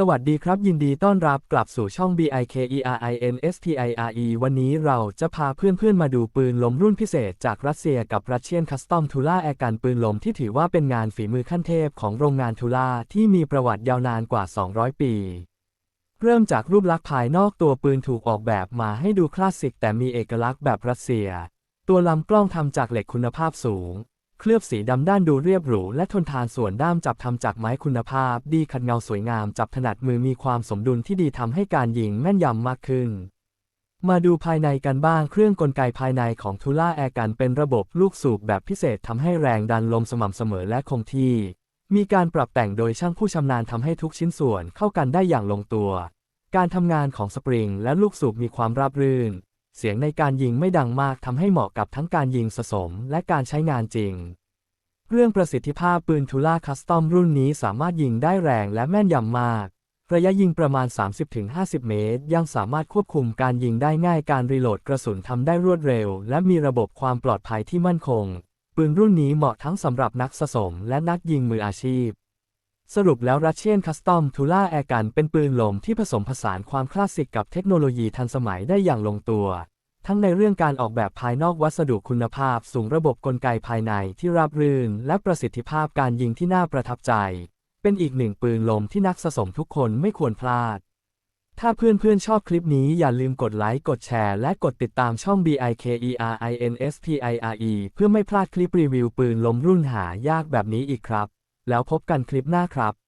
สวัสดีครับ ยินดีต้อนรับกลับสู่ช่อง BIKERINSTIRE วันนี้เราจะพาเพื่อนๆมาดูปืนลมรุ่นพิเศษจากรัสเซียกับรัสเซียนคัสตอมทูล่าแอร์กันปืนลมที่ถือว่าเป็นงานฝีมือขั้นเทพของโรงงานทูล่าที่มีประวัติยาวนานกว่า 200 ปี เริ่มจากรูปลักษณ์ภายนอกตัวปืนถูกออกแบบมาให้ดูคลาสสิกแต่มีเอกลักษณ์แบบรัสเซีย ตัวลำกล้องทำจากเหล็กคุณภาพสูง เคลือบสีดำด้านดูเรียบหรูและทนทานส่วนด้ามจับทำจากไม้คุณภาพ ดีขัดเงาสวยงามจับถนัดมือมีความสมดุลที่ดีทำให้การยิงแม่นยำมากขึ้น มาดูภายในกันบ้างเครื่องกลไกภายในของทูล่าแอร์กันเป็นระบบลูกสูบแบบพิเศษทำให้แรงดันลมสม่ำเสมอและคงที่ มีการปรับแต่งโดยช่างผู้ชำนาญทำให้ทุกชิ้นส่วนเข้ากันได้อย่างลงตัว การทำงานของสปริงและลูกสูบมีความราบรื่น เสียงในการยิงไม่ดังมากทำให้เหมาะกับทั้งการยิงสะสมและการใช้งานจริง เรื่องประสิทธิภาพปืนทูล่าคัสตอมรุ่นนี้สามารถยิงได้แรงและแม่นยำมาก ระยะยิงประมาณ 30-50 เมตร ยังสามารถควบคุมการยิงได้ง่ายการรีโหลดกระสุนทำได้รวดเร็ว และมีระบบความปลอดภัยที่มั่นคง ปืนรุ่นนี้เหมาะทั้งสำหรับนักสะสมและนักยิงมืออาชีพ สรุปแล้วรัสเชียนคัสตอมทูล่าแอร์กันเป็นปืนลมที่ผสมผสานความคลาสสิกกับเทคโนโลยีทันสมัยได้อย่างลงตัว ทั้งในเรื่องการออกแบบภายนอกวัสดุคุณภาพสูงระบบกลไกภายในที่ราบรื่น และประสิทธิภาพการยิงที่น่าประทับใจ เป็นอีกหนึ่งปืนลมที่นักสะสมทุกคนไม่ควรพลาด ถ้าเพื่อนๆชอบคลิปนี้อย่าลืมกดไลค์กดแชร์และกดติดตามช่อง BIKERINSTIRE เพื่อไม่พลาดคลิปรีวิวปืนลมรุ่นหายากแบบนี้อีกครับ แล้วพบกันคลิปหน้าครับ